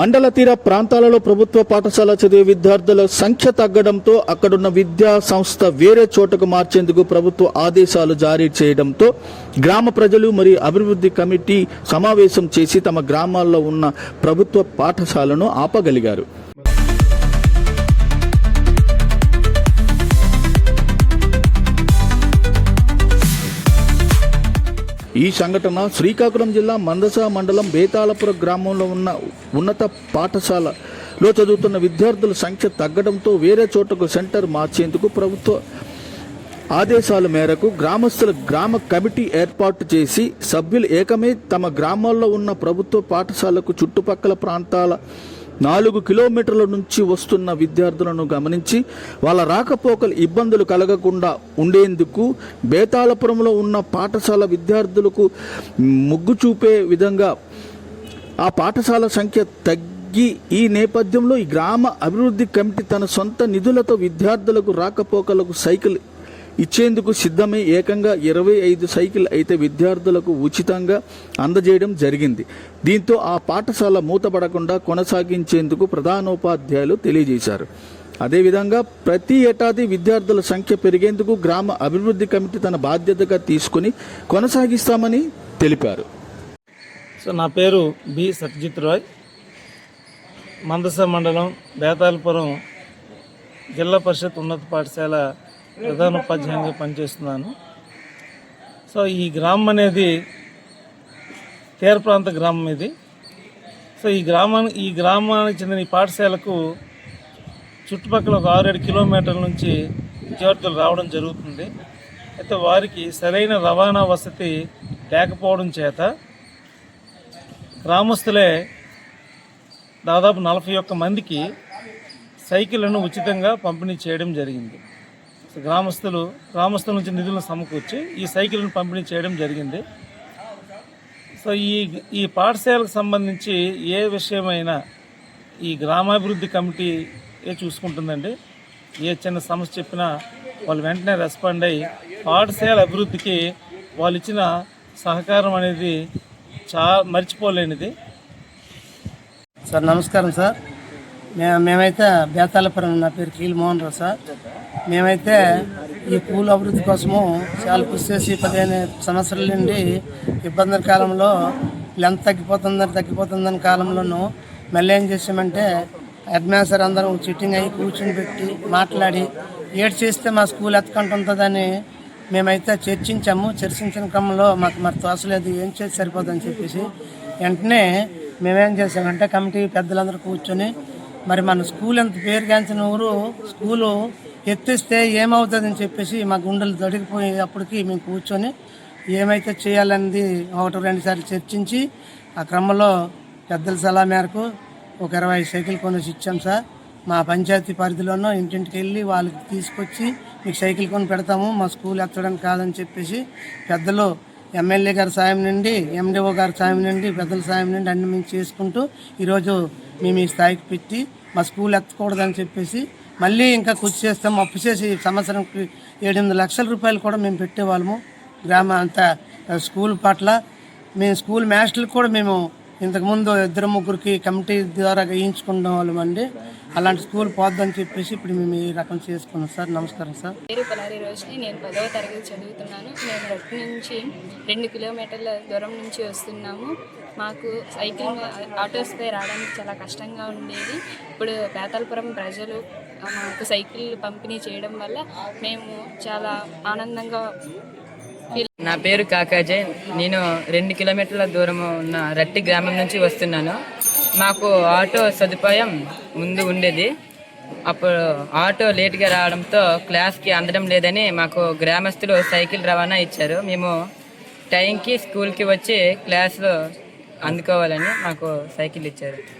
మండల తీర ప్రాంతాలలో ప్రభుత్వ పాఠశాల చదివే విద్యార్థుల సంఖ్య తగ్గడంతో అక్కడున్న విద్యా సంస్థ వేరే చోటకు మార్చేందుకు ప్రభుత్వ ఆదేశాలు జారీ చేయడంతో గ్రామ ప్రజలు మరియు అభివృద్ధి కమిటీ సమావేశం చేసి తమ గ్రామాల్లో ఉన్న ప్రభుత్వ పాఠశాలను ఆపగలిగారు. ఈ సంఘటన శ్రీకాకుళం జిల్లా మందస మండలం బేతాళపుర గ్రామంలో ఉన్న ఉన్నత పాఠశాలలో చదువుతున్న విద్యార్థుల సంఖ్య తగ్గడంతో వేరే చోటకు సెంటర్ మార్చేందుకు ప్రభుత్వ ఆదేశాల మేరకు గ్రామస్తుల గ్రామ కమిటీ ఏర్పాటు చేసి సభ్యులు ఏకమే తమ గ్రామాల్లో ఉన్న ప్రభుత్వ పాఠశాలకు చుట్టుపక్కల ప్రాంతాల నాలుగు కిలోమీటర్ల నుంచి వస్తున్న విద్యార్థులను గమనించి వాళ్ళ రాకపోకలు ఇబ్బందులు కలగకుండా ఉండేందుకు బేతాళపురంలో ఉన్న పాఠశాల విద్యార్థులకు ముగ్గు చూపే విధంగా ఆ పాఠశాల సంఖ్య తగ్గి ఈ నేపథ్యంలో ఈ గ్రామ అభివృద్ధి కమిటీ తన సొంత నిధులతో విద్యార్థులకు రాకపోకలకు సైకిల్ ఇచ్చేందుకు సిద్ధమై ఏకంగా ఇరవై ఐదు సైకిల్ అయితే విద్యార్థులకు ఉచితంగా అందజేయడం జరిగింది. దీంతో ఆ పాఠశాల మూతపడకుండా కొనసాగించేందుకు ప్రధానోపాధ్యాయులు తెలియజేశారు. అదేవిధంగా ప్రతి ఏటాది విద్యార్థుల సంఖ్య పెరిగేందుకు గ్రామ అభివృద్ధి కమిటీ తన బాధ్యతగా తీసుకుని కొనసాగిస్తామని తెలిపారు. సో నా పేరు బి సత్యజిత్ రాయ్. మందస మండలం బేతాలపురం జిల్లా పరిషత్ ఉన్నత పాఠశాల ప్రధాన ఉపాధ్యాయునిగా పనిచేస్తున్నాను. సో ఈ గ్రామం అనేది తీర ప్రాంత గ్రామం ఇది. సో ఈ గ్రామానికి ఈ గ్రామానికి చెందిన ఈ పాఠశాలకు చుట్టుపక్కల ఒక ఆరేడు కిలోమీటర్ల నుంచి విద్యార్థులు రావడం జరుగుతుంది. అయితే వారికి సరైన రవాణా వసతి లేకపోవడం చేత గ్రామస్తులే దాదాపు నలభై ఒక్క మందికి సైకిళ్ళను ఉచితంగా పంపిణీ చేయడం జరిగింది. గ్రామస్తులు గ్రామస్తుల నుంచి నిధులను సమకూర్చి ఈ సైకిల్ను పంపిణీ చేయడం జరిగింది. సో ఈ ఈ పాఠశాలకు సంబంధించి ఏ విషయమైనా ఈ గ్రామాభివృద్ధి కమిటీ ఏ చూసుకుంటుందండి. ఏ చిన్న సమస్య చెప్పినా వాళ్ళు వెంటనే రెస్పాండ్ అయ్యి పాఠశాల అభివృద్ధికి వాళ్ళు ఇచ్చిన సహకారం అనేది చా మర్చిపోలేనిది. సార్ నమస్కారం సార్. మే మేమైతే బేతాలపురం నా పేరు కీల్ మోహన్ రావు సార్. మేమైతే ఈ పూల అభివృద్ధి కోసము చాలా కృషి చేసి పదిహేను సంవత్సరాల నుండి ఇబ్బందుల కాలంలో లెంత్ తగ్గిపోతుందని తగ్గిపోతుందని కాలంలోనూ మళ్ళీ ఏం చేసామంటే హెడ్ అందరం చిట్టింగ్ అయ్యి కూర్చుని పెట్టి మాట్లాడి ఏడు చేస్తే మా స్కూల్ ఎత్తుకుంటుంటుందని మేమైతే చర్చించాము. చర్చించిన క్రమంలో మాకు మరి తోసలేదు ఏం చేసి సరిపోదని చెప్పేసి వెంటనే మేమేం చేసామంటే కమిటీ పెద్దలందరూ కూర్చొని మరి మన స్కూల్ ఎంత పేరుగాంచిన ఊరు స్కూలు ఎత్తిస్తే ఏమవుతుందని చెప్పేసి మా గుండెలు దొడికిపోయేటప్పటికి మేము కూర్చొని ఏమైతే చేయాలన్నది ఒకటి రెండు సార్లు చర్చించి ఆ క్రమంలో పెద్దల సలహా మేరకు ఒక ఇరవై సైకిల్ కొనేసి ఇచ్చాం సార్. మా పంచాయతీ పరిధిలోనూ ఇంటింటికి వెళ్ళి వాళ్ళకి తీసుకొచ్చి మీకు సైకిల్ కొని పెడతాము మా స్కూల్ ఎత్తడానికి కాదని చెప్పేసి పెద్దలు ఎమ్మెల్యే గారి సాయం నుండి ఎండిఓ గారి సాయం నుండి పెద్దల సాయం నుండి అన్ని మేము చేసుకుంటూ ఈరోజు మేము ఈ స్థాయికి పెట్టి మా స్కూల్ ఎత్తకూడదని చెప్పేసి మళ్ళీ ఇంకా కృషి చేస్తాం. అప్పు చేసి సంవత్సరం సంవత్సరంకి ఏడెనిమిది లక్షల రూపాయలు కూడా మేము పెట్టేవాళ్ళము. గ్రామ అంతా స్కూల్ పట్ల మేము స్కూల్ మాస్టర్లకు కూడా మేము ఇంతకుముందు ఇద్దరు ముగ్గురికి కమిటీ ద్వారా వేయించుకున్న వాళ్ళం అండి. అలాంటి స్కూల్ పోద్దని చెప్పేసి ఇప్పుడు మేము ఈ రకం చేసుకున్నాం. సార్ నమస్కారం సార్. పేరు పలారి రోజుని నేను పదవ తరగతి చదువుతున్నాను. మేము రొట్టు నుంచి రెండు కిలోమీటర్ల దూరం నుంచి వస్తున్నాము. మాకు సైకిల్ ఆటోస్పై రావడానికి చాలా కష్టంగా ఉండేది. ఇప్పుడు బేతాలపురం ప్రజలు మాకు సైకిల్ పంపిణీ చేయడం వల్ల మేము చాలా ఆనందంగా నా పేరు కాకాజయ్ నేను రెండు కిలోమీటర్ల దూరం ఉన్న రట్టి గ్రామం నుంచి వస్తున్నాను. మాకు ఆటో సదుపాయం ముందు ఉండేది. అప్పుడు ఆటో లేట్గా రావడంతో క్లాస్కి అందడం లేదని మాకు గ్రామస్తులు సైకిల్ రవాణా ఇచ్చారు. మేము టైంకి స్కూల్కి వచ్చి క్లాస్లో అందుకోవాలని మాకు సైకిల్ ఇచ్చారు.